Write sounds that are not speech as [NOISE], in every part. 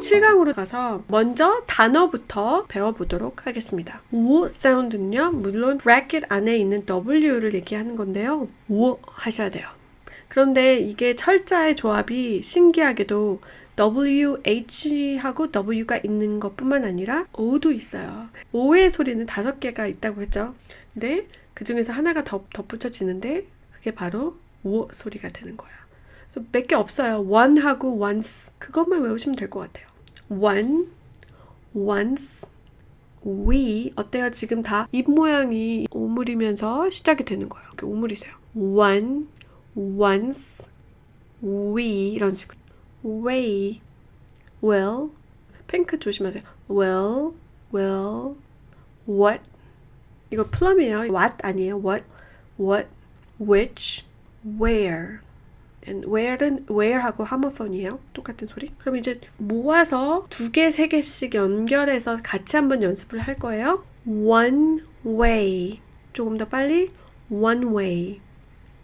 실강으로 가서 먼저 단어부터 배워보도록 하겠습니다. 우 사운드는요, 물론 브래킷 안에 있는 W를 얘기하는 건데요. 우 하셔야 돼요. 그런데 이게 철자의 조합이 신기하게도 WH하고 W가 있는 것뿐만 아니라 O도 있어요. O의 소리는 다섯 개가 있다고 했죠. 근데 그 중에서 하나가 덧, 덧붙여지는데 그게 바로 오 소리가 되는 거야. 그래서 몇 개 없어요. one하고 once 그것만 외우시면 될 것 같아요. One, once, we 어때요? 지금 다 입 모양이 오물이면서 시작이 되는 거예요. 이렇게 오물이세요. one, once, we 이런 식으로 way, will 핑크 조심하세요. will, will, what 이거 플럼이에요. what 아니에요. what, what, which, where. And where는 where하고 하모폰이에요. 똑같은 소리. 그럼 이제 모아서 두 개, 세 개씩 연결해서 같이 한번 연습을 할 거예요. one way. 조금 더 빨리 one way.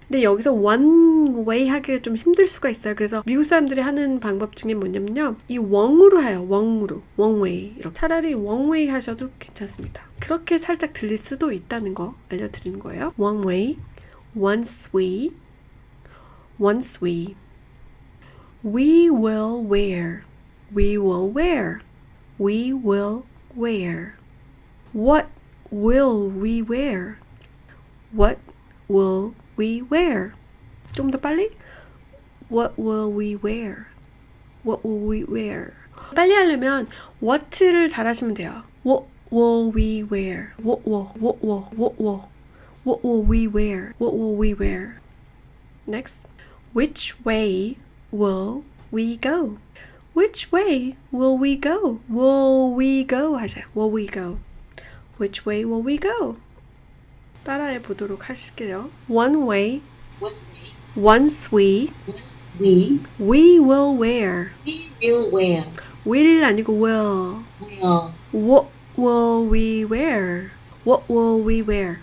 근데 여기서 one way 하기가 좀 힘들 수가 있어요. 그래서 미국 사람들이 하는 방법 중에 뭐냐면요. 이 웡으로 해요. 웡으로. one way. 이렇게. 차라리 one way 하셔도 괜찮습니다. 그렇게 살짝 들릴 수도 있다는 거 알려드리는 거예요. one way, once we, once we. We will wear. We will wear. We will wear. What will we wear? What will we wear? 좀 더 빨리. What will we wear? What will we wear? 빨리 하려면 what를 잘하시면 돼요. What will we wear? What will, what will, what will, what will we wear? What will we wear? Next. Which way will we go? Which way will we go? Will we go? 하세요. Will we go? Which way will we go? 따라해 보도록 할게요. One way, One way, once we, once we, we will wear. we will wear, will 아니고 will. will, What will we wear? What will we wear?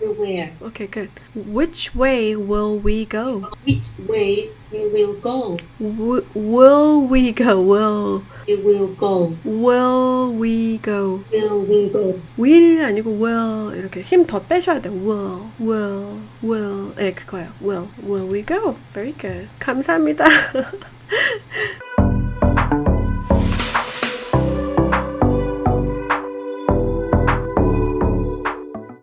what we wear, Okay, good. Which way will we go? which way we will go, W- will we go? Will. we will go, Will we go? will we go. will 아니고 will 이렇게 힘 더 빼셔야 돼요. will, will, will. 네, 그거요. will, will we go? Very good. 감사합니다. [LAUGHS]